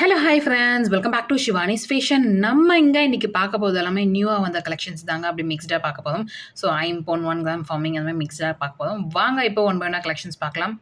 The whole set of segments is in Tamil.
Hello hi friends welcome back to Shivani's fashion நம்ம இங்கே இன்றைக்கி பார்க்க போகிறது எல்லாமே நியூவாக வந்த கலெக்ஷன்ஸ் தாங்க. அப்படி மிக்ஸ்டாக பார்க்க போதும் ஸோ ஐம் போன் ஒன் கிராம் ஃபார்மிங் அந்த மாதிரி மிக்ஸ்டாக பார்க்க போதும் வாங்க இப்போ ஒன் பை ஒன் கலெக்ஷன்ஸ் பார்க்கலாம்.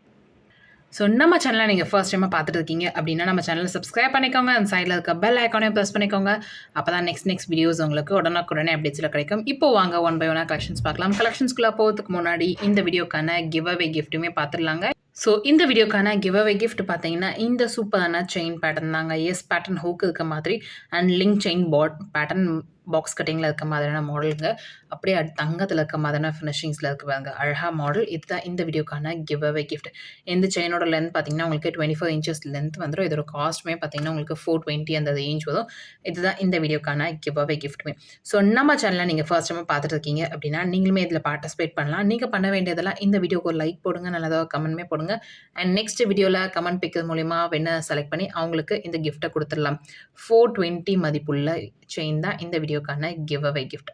ஸோ நம்ம சேனலை நீங்கள் ஃபர்ஸ்ட் டைமாக பார்த்துட்டு இருக்கீங்க அப்படின்னா நம்ம சேனலை சப்ஸ்கிரைப் பண்ணிக்கோங்க. அந்த சைடில் இருக்க பெல் ஐக்கானே ப்ரெஸ் பண்ணிக்கோங்க. அப்போ தான் நெக்ஸ்ட் நெக்ஸ்ட் வீடியோஸ் உங்களுக்கு உடனுக்குடனே அப்டேட்ஸில் கிடைக்கும். இப்போ வாங்க ஒன் பை ஒன்னாக கலெக்ஷன்ஸ் பார்க்கலாம். கலெக்ஷன்ஸ்குள்ளே போகிறதுக்கு முன்னாடி இந்த வீடியோக்கான கிவ் அவே கிஃப்ட்டுமே பார்த்துடலாங்க. ஸோ இந்த வீடியோக்கான கிவ் அவே கிஃப்ட் பார்த்தீங்கன்னா இந்த சூப்பரான செயின் பேட்டர்ன் தாங்க. எஸ் பேட்டர்ன் ஹோக்கு இருக்க மாதிரி. And link chain pot pattern box கட்டிங்கில் இருக்க மாதிரியான மாடலுங்க அப்படியே தங்கத்தில் இருக்க மாதிரியான ஃபினிஷிங்ஸில் இருக்க பாருங்க அழகாக மாடல் இதுதான் இந்த வீடியோக்கான கிவ் அவே கிஃப்ட் இந்த செயினோட லென்த் பார்த்தீங்கன்னா உங்களுக்கு டுவெண்ட்டி ஃபோர் இன்ச்சஸ் லென்த் வந்துடும் இதோட காஸ்ட்டுமே பார்த்தீங்கன்னா உங்களுக்கு ஃபோர் டுவெண்ட்டி அந்த ரேஞ்ச் வரும். இதுதான் இந்த வீடியோக்கான கிவ் அவே கிஃப்ட்டுமே ஸோ நம்ம சேனலில் நீங்கள் ஃபர்ஸ்ட் டைம் பார்த்துட்டு இருக்கீங்க அப்படின்னா நீங்களுமே இதில் பார்ட்டிசிபேட் பண்ணலாம். நீங்கள் பண்ண வேண்டியதெல்லாம் இந்த வீடியோக்கு ஒரு லைக் போடுங்க. நல்லதாக கமெண்ட்மே போடுங்க. அண்ட் நெக்ஸ்ட் வீடியோவில் கமெண்ட் பிக்கிறது மூலிமா வெண்ண செலக்ட் பண்ணி அவங்களுக்கு இந்த கிஃப்ட்டை கொடுத்துடலாம். ஃபோர் டுவெண்ட்டி மதிப்புள்ள செயின் தான் இந்த வீடியோ வீடியோக்கான கிவ் அவை கிஃப்ட்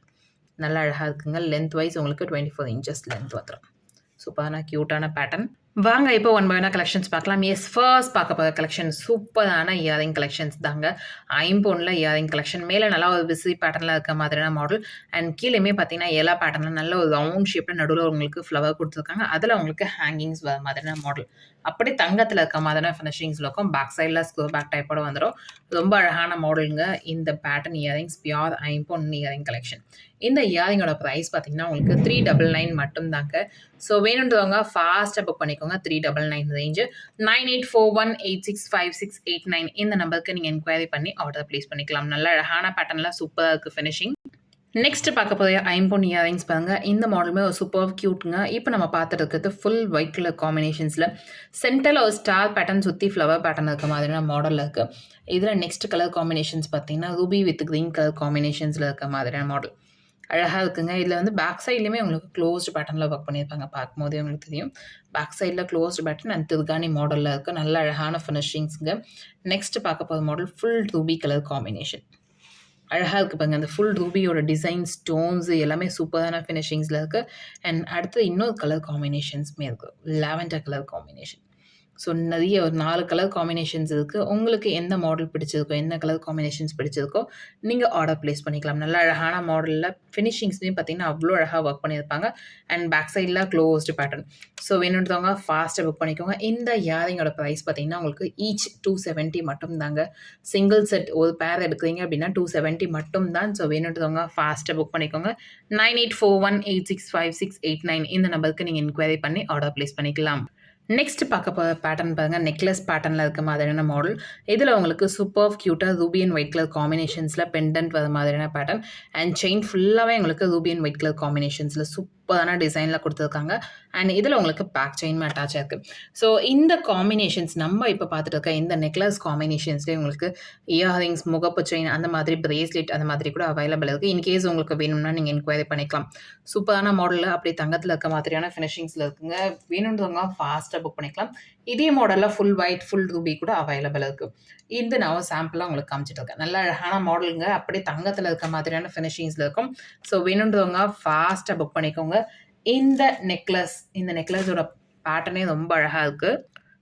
நல்லா அழகாக இருக்குங்க. லென்த் வைஸ் உங்களுக்கு டுவெண்ட்டி ஃபோர் இன்ச்சஸ் லென்த் வந்துடும் சூப்பரான க்யூட்டான பேட்டர்ன் வாங்க இப்போ ஒன் பை ஒன்னா கலெக்ஷன்ஸ் பார்க்கலாம். எஸ் ஃபர்ஸ்ட் பார்க்க போகிற கலெக்ஷன் சூப்பரான இயரிங் கலெக்ஷன்ஸ் தாங்க. ஐம்போனில் இயரிங் கலெக்ஷன் மேலே நல்லா ஒரு விசி பேட்டர்னில் இருக்க மாதிரியான மாடல் அண்ட் கீழேயுமே பார்த்தீங்கன்னா எல்லா பேட்டர்னில் நல்ல ஒரு ரவுண்ட் ஷேப்பில் நடுவில் உங்களுக்கு ஃப்ளவர் கொடுத்துருக்காங்க. அதில் உங்களுக்கு ஹேங்கிங்ஸ் வர மாதிரியான மாடல் அப்படி தங்கத்தில் இருக்க மாதிரியான ஃபினிஷிங்ஸில் இருக்கும் பேக் சைடில் ஸ்கோர் பேக் டைப்போட வந்துடும் ரொம்ப அழகான மாடலுங்க இந்த பேட்டர்ன் இயரிங்ஸ் பியார் ஐம்பொன் இயரிங் கலெக்ஷன் இந்த இயரிங்கோட ப்ரைஸ் பார்த்தீங்கன்னா உங்களுக்கு த்ரீ டபுள் நைன் மட்டும்தாங்க. ஸோ வேணுன்றவங்க ஃபாஸ்ட்டாக புக் பண்ணிக்கோங்க. Three double nine range nine eight four one eight six five six eight nine இந்த நம்பருக்கு நீங்கள் என்கொயரி பண்ணி ஆர்டர் ப்ளேஸ் பண்ணிக்கலாம். நல்ல அழகான பேட்டர்னில் சூப்பராக இருக்குது ஃபினிஷிங் நெக்ஸ்ட் பார்க்க போகிற ஐம்பொன் இயரிங்ஸ் பாருங்க. இந்த மாடலுமே ஒரு சூப்பர் க்யூட்டுங்க இப்போ நம்ம பார்த்துட்டு இருக்கிறது ஃபுல் ஒயிட் கலர் காம்பினேஷன்ஸில் சென்டரில் ஒரு ஸ்டார் பேட்டர்ன் சுற்றி ஃப்ளவர் பேட்டர்ன் இருக்க மாதிரியான மாடலில் இருக்குது இதில் நெக்ஸ்ட் கலர் காம்பினேஷன்ஸ் பார்த்தீங்கன்னா ரூபி வித் க்ரீன் கலர் காம்பினேஷன்ஸில் இருக்க மாதிரியான மாடல் அழகாக இருக்குங்க. இதில் வந்து பேக் சைட்லேயுமே உங்களுக்கு க்ளோஸ்டு பேட்டர்னில் ஒர்க் பண்ணியிருப்பாங்க. பார்க்கும்போதே உங்களுக்கு தெரியும். பேக் சைடில் க்ளோஸ்டு பேட்டர்ன் அண்ட் திருகாணி மாடலில் இருக்குது நல்ல அழகான ஃபினிஷிங்ஸுங்க நெக்ஸ்ட் பார்க்க போகிற model full ruby colour combination அழகாக இருக்குது பாருங்க. அந்த ஃபுல் ரூபியோட டிசைன் ஸ்டோன்ஸ் எல்லாமே சூப்பரான ஃபினிஷிங்ஸில் இருக்குது அண்ட் அடுத்து இன்னொரு கலர் காம்பினேஷன்ஸுமே இருக்குது லாவெண்டர் கலர் காம்பினேஷன் ஸோ நிறைய ஒரு நாலு கலர் காம்பினேஷன்ஸ் இருக்குது உங்களுக்கு எந்த மாடல் பிடிச்சிருக்கோ என்ன கலர் காம்பினேஷன்ஸ் பிடிச்சிருக்கோ நீங்கள் ஆர்டர் ப்ளேஸ் பண்ணிக்கலாம். நல்ல அழகான மாடலில் ஃபினிஷிங்ஸ்லேயும் பார்த்தீங்கன்னா அவ்வளோ அழகாக ஒர்க் பண்ணியிருப்பாங்க. அண்ட் பேக் சைடில் க்ளோஸ்டு பேட்டர்ன் ஸோ வேணுன்றவங்க ஃபாஸ்ட்டாக புக் பண்ணிக்கோங்க. இந்த இயரிங்கோட ப்ரைஸ் பார்த்தீங்கன்னா உங்களுக்கு ஈச் டூ செவன்ட்டி மட்டும் தாங்க சிங்கிள் செட் ஒரு பேர் எடுக்கிறீங்க அப்படின்னா டூ செவன்ட்டி மட்டும் தான் ஸோ வேணுன்றவங்க ஃபாஸ்ட்டாக புக் பண்ணிக்கோங்க. Nine eight four one eight six five six eight nine இந்த நம்பருக்கு நீங்கள் என்கொயரி பண்ணி ஆர்டர் ப்ளேஸ் பண்ணிக்கலாம். நெக்ஸ்ட் பார்க்க போகிற பேட்டர்ன் பாருங்கள் நெக்லஸ் பேட்டர்னில் இருக்க மாதிரியான மாடல் இதில் உங்களுக்கு சூப்பர் க்யூட்டாக ரூபி அண்ட் ஒயிட் கலர் காம்பினேஷன்ஸில் பெண்டன்ட் வர மாதிரியான பேட்டர்ன் அண்ட் செயின் ஃபுல்லாகவே உங்களுக்கு ரூபி அண்ட் ஒயிட் கலர் காம்பினேஷன்ஸில் சூப்பரான டிசைனில் கொடுத்துருக்காங்க. அண்ட் இதில் உங்களுக்கு பேக் செயின் அட்டாச் இருக்குது ஸோ இந்த காம்பினேஷன்ஸ் நம்ம இப்போ பார்த்துட்டு இருக்க இந்த நெக்லஸ் காம்பினேஷன்ஸ்லேயே உங்களுக்கு இயரிங்ஸ் முகப்பு செயின் அந்த மாதிரி பிரேஸ்லெட் அந்த மாதிரி கூட அவைலபிள் இருக்குது இன்கேஸ் உங்களுக்கு வேணும்னா நீங்கள் என்கொயரி பண்ணிக்கலாம். சூப்பரான மாடலில் அப்படி தங்கத்தில் இருக்க மாதிரியான ஃபினிஷிங்ஸில் இருக்குங்க. வேணுன்றவங்க ஃபாஸ்ட்டாக புக் பண்ணிக்கலாம். இதே மாடலில் ஃபுல் ஒயிட் ஃபுல் ரூபி கூட அவைலபிள் இருக்குது இது நான் சாம்பிளாக உங்களுக்கு காமிச்சிட்டு இருக்கேன். நல்ல அழகான மாடலுங்க அப்படியே தங்கத்தில் இருக்க மாதிரியான ஃபினிஷிங்ஸில் இருக்கும். ஸோ வேணுன்றவங்க ஃபாஸ்ட்டாக புக் பண்ணிக்கோங்க. இந்த நெக்லஸ் இந்த நெக்லஸோட பேட்டர்னே ரொம்ப அழகாக இருக்குது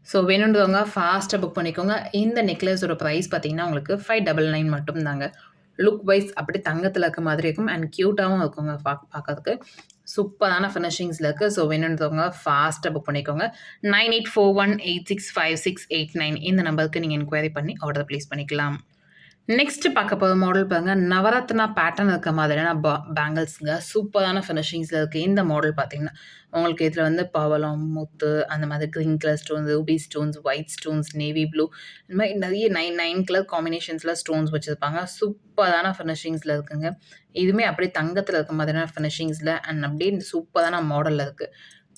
ஸோ வேணுன்றவங்க ஃபாஸ்ட்டாக புக் பண்ணிக்கோங்க. இந்த நெக்லஸோட ப்ரைஸ் பார்த்தீங்கன்னா உங்களுக்கு ஃபைவ் டபுள் நைன் மட்டும்தாங்க. லுக் வைஸ் அப்படி தங்கத்தில் இருக்க மாதிரி இருக்கும். அண்ட் க்யூட்டாகவும் இருக்குங்க பார்க்க பார்க்கறதுக்கு சூப்பரான ஃபினிஷிங்ஸில் இருக்குது ஸோ வேணுன்றவங்க ஃபாஸ்ட்டாக புக் பண்ணிக்கோங்க. Nine eight four one eight six five six eight nine இந்த நம்பருக்கு நீங்கள் என்கொயரி பண்ணி ஆர்டர் ப்ளேஸ் பண்ணிக்கலாம். நெக்ஸ்ட் பார்க்க போகிற மாடல் பாருங்க. நவரத்னா பேட்டர்ன் இருக்க மாதிரியான பா பேங்கிள்ஸுங்க சூப்பரான ஃபினிஷிங்ஸில் இருக்குது இந்த மாடல் பார்த்தீங்கன்னா உங்களுக்கு இதில் வந்து பவளம் முத்து அந்த மாதிரி green colour stones ruby stones white stones navy blue இந்த மாதிரி நிறைய நைன் நைன் கலர் காம்பினேஷன்ஸில் ஸ்டோன்ஸ் வச்சுருப்பாங்க. சூப்பரான ஃபினிஷிங்ஸில் இருக்குங்க. இதுவுமே அப்படியே தங்கத்தில் இருக்க மாதிரியான ஃபினிஷிங்ஸில் அண்ட் அப்படியே சூப்பரான மாடலில் இருக்குது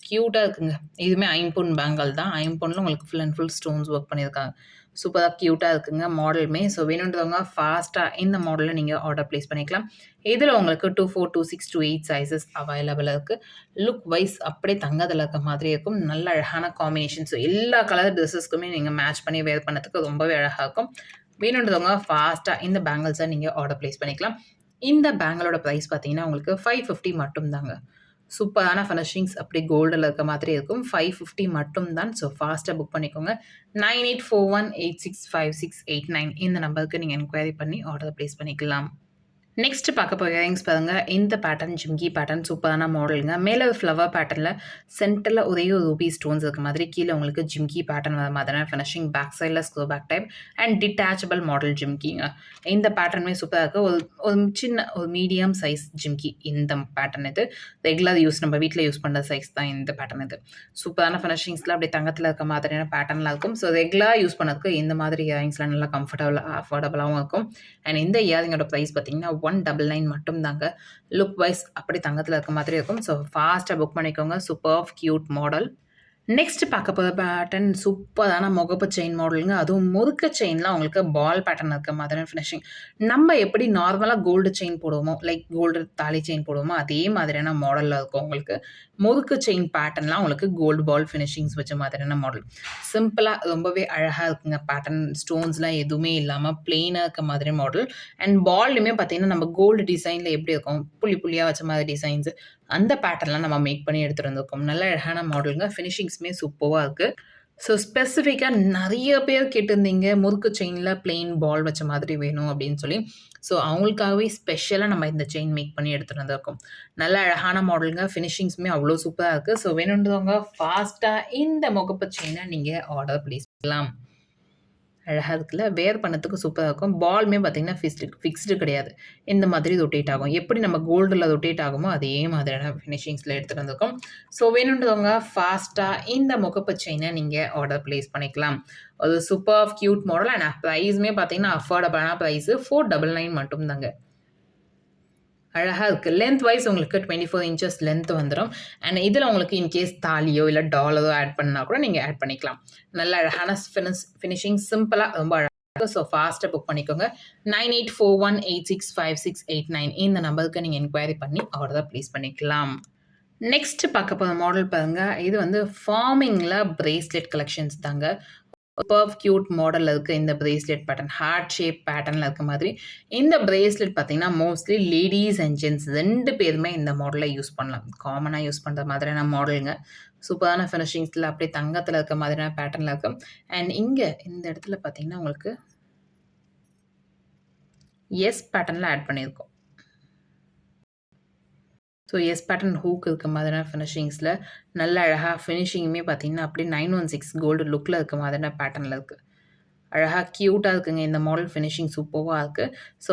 க்யூட்டாக இருக்குங்க. இதுவுமே ஐம்பொன் பேங்கல் தான். ஐம்பொன்னில் உங்களுக்கு full and full stones work பண்ணியிருக்காங்க. சூப்பராக க்யூட்டாக இருக்குங்க மாடலுமே ஸோ வேணுன்றவங்க ஃபாஸ்ட்டாக இந்த மாடலில் நீங்கள் ஆர்டர் ப்ளேஸ் பண்ணிக்கலாம். இதில் உங்களுக்கு two four two six two eight sizes அவைலபிளாக இருக்குது லுக் வைஸ் அப்படியே தங்கத்தில் இருக்க மாதிரி இருக்கும். நல்ல அழகான காம்பினேஷன் ஸோ எல்லா கலர் ட்ரெஸ்ஸஸ்க்குமே நீங்கள் மேட்ச் பண்ணி வேர் பண்ணதுக்கு ரொம்பவே அழகாக இருக்கும். வேணுன்றவங்க ஃபாஸ்ட்டாக இந்த பேங்கிள்ஸை நீங்கள் ஆர்டர் ப்ளேஸ் பண்ணிக்கலாம். இந்த பேங்கிளோட ப்ரைஸ் பார்த்தீங்கன்னா உங்களுக்கு ஃபைவ் ஃபிஃப்டி மட்டும்தாங்க. சூப்பரான ஃபினிஷிங்ஸ் அப்படி கோல்டில் இருக்க மாதிரி இருக்கும். ஃபைவ் ஃபிஃப்டி மட்டும் தான் ஸோ ஃபாஸ்ட்டாக புக் பண்ணிக்கோங்க. Nine eight four one eight six five six eight nine இந்த நம்பருக்கு நீங்கள் என்கொயரி பண்ணி ஆர்டர் ப்ளேஸ் பண்ணிக்கலாம். நெக்ஸ்ட் பார்க்க போகிற இயரிங்ஸ் பாருங்க. இந்த பேட்டர்ன் ஜிம்கி பேட்டர்ன் சூப்பரான மாடலுங்க மேலே ஃப்ளவர் பேட்டர்னில் சென்டரில் ஒரே ஒரு ரூபி ஸ்டோன்ஸ் இருக்க மாதிரி கீழே உங்களுக்கு ஜிம்கி பேட்டர்ன் வர மாதிரியான ஃபினிஷிங் பேக் சைடில் screw back type and detachable model ஜிம்கிங்க. இந்த பேட்டர்னுமே சூப்பராக இருக்குது ஒரு ஒரு சின்ன ஒரு மீடியம் சைஸ் ஜிம்கி இந்த பேட்டர்ன் இது. ரெகுலர் யூஸ் நம்ம வீட்டில் யூஸ் பண்ணுற சைஸ் தான் இந்த பேட்டர்ன் இது. சூப்பரான ஃபினிஷிங்ஸில் அப்படியே தங்கத்தில் இருக்க மாதிரியான பேட்டர்னில் இருக்கும். ஸோ ரெகுலராக யூஸ் பண்ணதுக்கு இந்த மாதிரி இயரிங்ஸ்லாம் நல்லா கம்ஃபர்டபுளாக அஃபோர்டபுளாகவும் இருக்கும். அண்ட் இந்த இயரிங்கோட ப்ரைஸ் பார்த்தீங்கன்னா ஒன் டபுள் நைன் மட்டும் தாங்க லுக் வைஸ் அப்படி தங்கத்தில் இருக்க மாதிரி இருக்கும். ஸோ ஃபாஸ்ட்டாக புக் பண்ணிக்கோங்க. சூப்பர் க்யூட் மாடல் நெக்ஸ்ட் பார்க்க போகிற பேட்டர்ன் சூப்பரான முகப்பு செயின் மாடலுங்க அதுவும் முறுக்க செயின்லாம் உங்களுக்கு பால் பேட்டர்ன் இருக்க மாதிரியான ஃபினிஷிங் நம்ம எப்படி நார்மலாக கோல்டு செயின் போடுவோமோ லைக் கோல்டு தாலி செயின் போடுவோமோ அதே மாதிரியான மாடலில் இருக்கும் உங்களுக்கு. முறுக்கு செயின் பேட்டர்ன்லாம் உங்களுக்கு கோல்டு பால் ஃபினிஷிங்ஸ் வச்ச மாதிரியான மாடல் சிம்பிளாக ரொம்பவே அழகாக இருக்குங்க பேட்டர்ன் ஸ்டோன்ஸ்லாம் எதுவுமே இல்லாமல் பிளெயினாக இருக்க மாதிரி மாடல் அண்ட் பால்லையுமே பார்த்தீங்கன்னா நம்ம கோல்டு டிசைனில் எப்படி இருக்கும்? புள்ளி புள்ளியாக வச்ச மாதிரி டிசைன்ஸ் அந்த பேட்டர்லாம் நம்ம மேக் பண்ணி எடுத்துகிட்டு வந்திருக்கோம். நல்ல அழகான மாடலுங்க ஃபினிஷிங்ஸுமே சூப்பராக இருக்குது ஸோ ஸ்பெசிஃபிக்காக நிறைய பேர் கேட்டிருந்தீங்க. முறுக்கு செயினில் பிளெயின் பால் வச்ச மாதிரி வேணும் அப்படின்னு சொல்லி. ஸோ அவங்களுக்காகவே ஸ்பெஷலாக நம்ம இந்த செயின் மேக் பண்ணி எடுத்துகிட்டு வந்திருக்கோம். நல்ல அழகான மாடலுங்க ஃபினிஷிங்ஸுமே அவ்வளோ சூப்பராக இருக்குது ஸோ வேணுன்றவங்க ஃபாஸ்ட்டாக இந்த முகப்பு செயினை நீங்கள் ஆர்டர் ப்ளேஸ் பண்ணலாம். அழகாக இருக்குல்ல? வேர் பண்ணத்துக்கு சூப்பராக இருக்கும். பால்மே பார்த்தீங்கன்னா ஃபிக்ஸ்டு ஃபிக்ஸ்டு கிடையாது. இந்த மாதிரி ரொட்டேட் ஆகும். எப்படி நம்ம கோல்டில் ரொட்டேட் ஆகுமோ அதே மாதிரியான ஃபினிஷிங்ஸில் எடுத்துகிட்டு வந்திருக்கோம். ஸோ வேணுன்றவங்க ஃபாஸ்ட்டாக இந்த முகப்பு செயினை நீங்கள் ஆர்டர் ப்ளேஸ் பண்ணிக்கலாம். ஒரு சூப்பர் க்யூட் மாடல் அண்ட் ப்ரைஸுமே பார்த்தீங்கன்னா அஃபோர்டபுளான ப்ரைஸு ஃபோர் டபுள் நைன் மட்டும்தாங்க. அழகாக இருக்குது லென்த் வைஸ் உங்களுக்கு டுவெண்ட்டி ஃபோர் இன்ச்சஸ் லென்த் வந்துடும் அண்ட் இதில் உங்களுக்கு இன்கேஸ் தாலியோ இல்லை டாலரோ ஆட் பண்ணால் கூட நீங்கள் ஆட் பண்ணிக்கலாம். நல்ல அழகான ஃபினிஷ் ஃபினிஷிங் சிம்பிளாக ரொம்ப அழகாக ஸோ ஃபாஸ்ட்டாக புக் பண்ணிக்கோங்க. Nine eight four one eight six five six eight nine இந்த நம்பருக்கு நீங்கள் என்கொயரி பண்ணி ஆர்டர் ப்ளேஸ் பண்ணிக்கலாம். நெக்ஸ்ட் பார்க்க போகிற மாடல் பாருங்கள் இது வந்து ஃபார்மிங்கில் பிரேஸ்லெட் கலெக்ஷன்ஸ் தாங்க. பர்வ் க்யூட் மாடலில் இருக்க. இந்த பிரேஸ்லெட் பேட்டர்ன் ஹார்ட் ஷேப் பேட்டர்னில் இருக்க மாதிரி. இந்த பிரேஸ்லெட் பார்த்தீங்கன்னா மோஸ்ட்லி லேடிஸ் அண்ட் ஜென்ட்ஸ் ரெண்டு பேருமே இந்த மாடலில் யூஸ் பண்ணலாம். காமனாக யூஸ் பண்ணுற மாதிரியான மாடலுங்க சூப்பரான ஃபினிஷிங்ஸில் அப்படியே தங்கத்தில் இருக்க மாதிரியான பேட்டர்னில் இருக்கும் அண்ட் இங்கே இந்த இடத்துல பார்த்தீங்கன்னா உங்களுக்கு எஸ் பேட்டர்னில் ஆட் பண்ணியிருக்கோம். ஸோ எஸ் பேட்டர்ன் ஹூக் இருக்க மாதிரியான ஃபினிஷிங்ஸில் நல்ல அழகாக ஃபினிஷிங்குமே பார்த்தீங்கன்னா அப்படியே நைன் ஒன் சிக்ஸ் கோல்டு லுக்கில் இருக்க மாதிரியான பேட்டர்னில் இருக்குது அழகாக க்யூட்டாக இருக்குங்க இந்த மாடல் ஃபினிஷிங் சூப்பராக இருக்குது ஸோ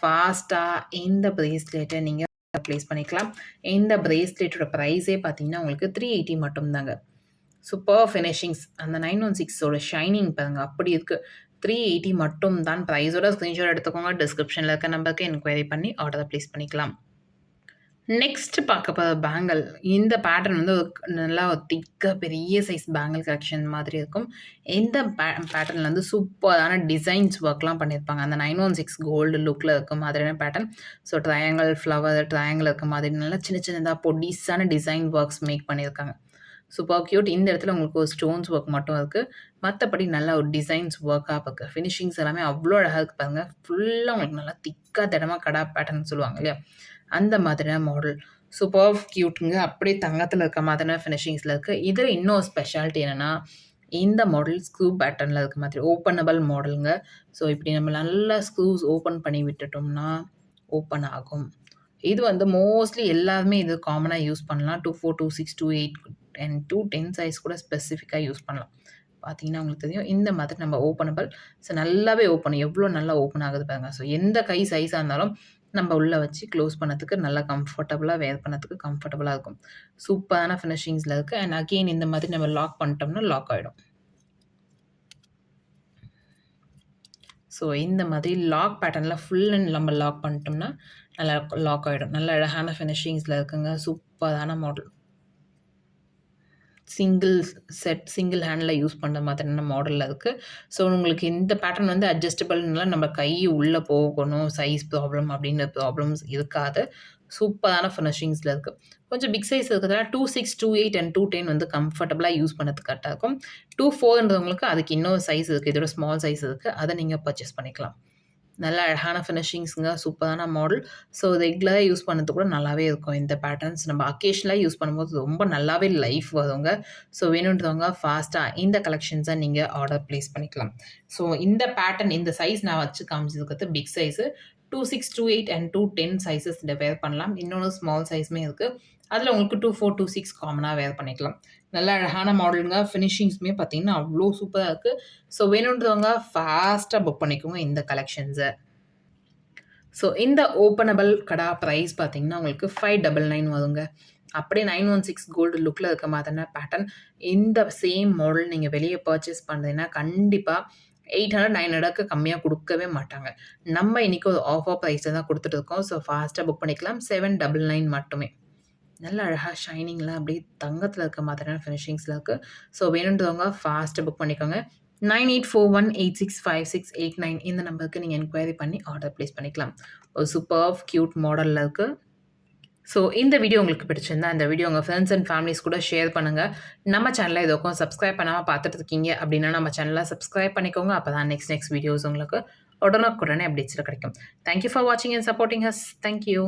ஃபாஸ்ட்டாக இந்த ப்ரேஸ்லெட்டை நீங்கள் ப்ளேஸ் பண்ணிக்கலாம். இந்த ப்ரேஸ்லெட்டோட ப்ரைஸே பார்த்தீங்கன்னா உங்களுக்கு த்ரீ எயிட்டி மட்டும்தாங்க. சூப்பர் ஃபினிஷிங்ஸ் அந்த நைன் ஒன் சிக்ஸோட ஷைனிங் பாருங்க அப்படி இருக்குது த்ரீ எயிட்டி மட்டும் தான் ப்ரைஸோட ஸ்க்ரீன்ஷாட் எடுத்துக்கோங்க. டிஸ்கிரிப்ஷனில் இருக்க நம்பருக்கு என்கொயரி பண்ணி ஆர்டரை ப்ளேஸ் பண்ணிக்கலாம். நெக்ஸ்ட் பார்க்க போகிற பேங்கிள் இந்த பேட்டர்ன் வந்து ஒரு நல்லா திக்காக பெரிய சைஸ் பேங்கிள் கலெக்ஷன் மாதிரி இருக்கும். இந்த பே பேட்டர்னில் வந்து சூப்பரான டிசைன்ஸ் ஒர்க்லாம் பண்ணியிருப்பாங்க அந்த நைன் ஒன் சிக்ஸ் கோல்டு லுக்கில் இருக்க மாதிரியான pattern so triangle flower triangle இருக்க மாதிரி நல்லா சின்ன சின்னதாக பொடிஸான டிசைன் ஒர்க்ஸ் மேக் பண்ணியிருக்காங்க சூப்பர் க்யூட் இந்த இடத்துல உங்களுக்கு ஒரு ஸ்டோன்ஸ் ஒர்க் மட்டும் இருக்குது மற்றபடி நல்லா ஒரு டிசைன்ஸ் ஒர்க்காக இருக்குது ஃபினிஷிங்ஸ் எல்லாமே அவ்வளோ அழகாக இருக்குது பாருங்கள் ஃபுல்லாக உங்களுக்கு நல்லா திக்காக திடமாக கடா பேட்டர்ன் சொல்லுவாங்க இல்லையா? அந்த மாதிரியான மாடல் சூப்பர் க்யூட்டுங்க அப்படியே தங்கத்தில் இருக்க மாதிரியான ஃபினிஷிங்ஸில் இருக்குது இதில் இன்னொரு ஸ்பெஷாலிட்டி என்னென்னா இந்த மாடல் ஸ்க்ரூ பேட்டர்னில் இருக்க மாதிரி ஓப்பனபிள் மாடலுங்க ஸோ இப்படி நம்ம நல்லா ஸ்க்ரூஸ் ஓப்பன் பண்ணி விட்டுட்டோம்னா ஓப்பன் ஆகும். இது வந்து மோஸ்ட்லி எல்லாருமே இது காமனாக யூஸ் பண்ணலாம். Two four two six two eight and two ten size கூட ஸ்பெசிஃபிக்காக யூஸ் பண்ணலாம். பார்த்தீங்கன்னா உங்களுக்கு தெரியும் இந்த மாதிரி நம்ம ஓப்பனபிள் ஸோ நல்லாவே ஓப்பன் எவ்வளோ நல்லா ஓப்பன் ஆகுது பாருங்கள் ஸோ எந்த கை சைஸாக இருந்தாலும் நம்ம உள்ளே வச்சு க்ளோஸ் பண்ணதுக்கு நல்லா கம்ஃபர்டபுளாக வேர் பண்ணதுக்கு கம்ஃபர்டபுளாக இருக்கும். சூப்பரான ஃபினிஷிங்ஸில் இருக்குது அண்ட் அகெயின் இந்த மாதிரி நம்ம லாக் பண்ணிட்டோம்னா லாக் ஆகிடும் ஸோ இந்த மாதிரி லாக் பேட்டர்னில் ஃபுல் அண்ட் நம்ம லாக் பண்ணிட்டோம்னா நல்லா லாக் ஆகிடும் நல்ல அழகான ஃபினிஷிங்ஸில் இருக்குங்க. சூப்பரான model single set single handle use பண்ணுற மாதிரியான மாடலில் இருக்குது ஸோ உங்களுக்கு இந்த பேட்டர்ன் வந்து அட்ஜஸ்டபிள்னால நம்ம கை உள்ளே போகணும். சைஸ் ப்ராப்ளம் அப்படின்ற ப்ராப்ளம்ஸ் இருக்காது. சூப்பரான ஃபினிஷிங்ஸில் இருக்குது கொஞ்சம் பிக் சைஸ் இருக்கிறதுனால two six two eight and two ten வந்து கம்ஃபர்டபுளாக யூஸ் பண்ணுறது கரெக்டாக இருக்கும். டூ ஃபோர்ன்றவங்களுக்கு அதுக்கு இன்னொரு சைஸ் இருக்குது இதோட ஸ்மால் சைஸ் இருக்குது அதை நீங்கள் பர்ச்சேஸ் பண்ணிக்கலாம். நல்ல அழகான ஃபினிஷிங்ஸுங்க சூப்பரான மாடல் ஸோ ரெகுலராக யூஸ் பண்ணுறது கூட நல்லாவே இருக்கும். இந்த பேட்டர்ன்ஸ் நம்ம அக்கேஷனலாக யூஸ் பண்ணும்போது ரொம்ப நல்லாவே லைஃப் வருங்க. ஸோ வேணுன்றவங்க ஃபாஸ்ட்டாக இந்த கலெக்ஷன்ஸை நீங்கள் ஆர்டர் ப்ளேஸ் பண்ணிக்கலாம். ஸோ இந்த பேட்டர்ன் இந்த சைஸ் நான் வச்சு காமிச்சதுக்கு big size two six two eight and two ten sizes இந்த வேர் பண்ணலாம். இன்னொன்று ஸ்மால் சைஸுமே இருக்குது அதில் உங்களுக்கு டூ ஃபோர் டூ சிக்ஸ் காமனாக வேர் பண்ணிக்கலாம். நல்ல அழகான மாடலுங்க. ஃபினிஷிங்ஸுமே பார்த்தீங்கன்னா அவ்வளோ சூப்பராக இருக்குது ஸோ வேணுன்றவங்க ஃபாஸ்ட்டாக புக் பண்ணிக்கோங்க இந்த கலெக்ஷன்ஸை ஸோ இந்த ஓப்பனபிள் கடா ப்ரைஸ் பார்த்தீங்கன்னா உங்களுக்கு ஃபைவ் டபுள் நைன் வருங்க. அப்படியே நைன் ஒன் சிக்ஸ் கோல்டு லுக்கில் இருக்க மாதிரினா பேட்டர்ன் இந்த சேம் மாடல் நீங்கள் வெளியே பர்ச்சேஸ் பண்ணுறீங்கன்னா கண்டிப்பாக எயிட் ஹண்ட்ரட் நைன் ஹண்ட்ரட்க்கு கம்மியாக கொடுக்கவே மாட்டாங்க. நம்ம இன்றைக்கி ஒரு ஆஃபர் ப்ரைஸில் தான் கொடுத்துட்டு இருக்கோம். ஸோ ஃபாஸ்ட்டாக புக் பண்ணிக்கலாம். செவன் டபுள் நைன் மட்டுமே. நல்ல அழகாக ஷைனிங்லாம் அப்படியே தங்கத்தில் இருக்க மாதிரியான ஃபினிஷிங்ஸில் இருக்குது ஸோ வேணுன்றவங்க ஃபாஸ்ட்டு புக் பண்ணிக்கோங்க. Nine eight four one eight six five six eight nine இந்த நம்பருக்கு நீங்கள் என்கொயரி பண்ணி ஆர்டர் ப்ளேஸ் பண்ணிக்கலாம். ஒரு சூப்பர் க்யூட் மாடலில் இருக்குது ஸோ இந்த வீடியோ உங்களுக்கு பிடிச்சிருந்தா இந்த வீடியோ உங்கள் ஃப்ரெண்ட்ஸ் அண்ட் ஃபேமிலிஸ் கூட ஷேர் பண்ணுங்கள் நம்ம சேனலை இதுக்கும் சப்ஸ்கிரைப் பண்ணாமல் பார்த்துட்டு இருக்கீங்க அப்படின்னா நம்ம சேனலை சப்ஸ்கிரைப் பண்ணிக்கோங்க. அப்போ தான் நெக்ஸ்ட் நெக்ஸ்ட் வீடியோஸ் உங்களுக்கு உடனுக்குடனே அப்டேட்ஸில் கிடைக்கும். தேங்க்யூ ஃபார் வாட்சிங் and supporting us thank you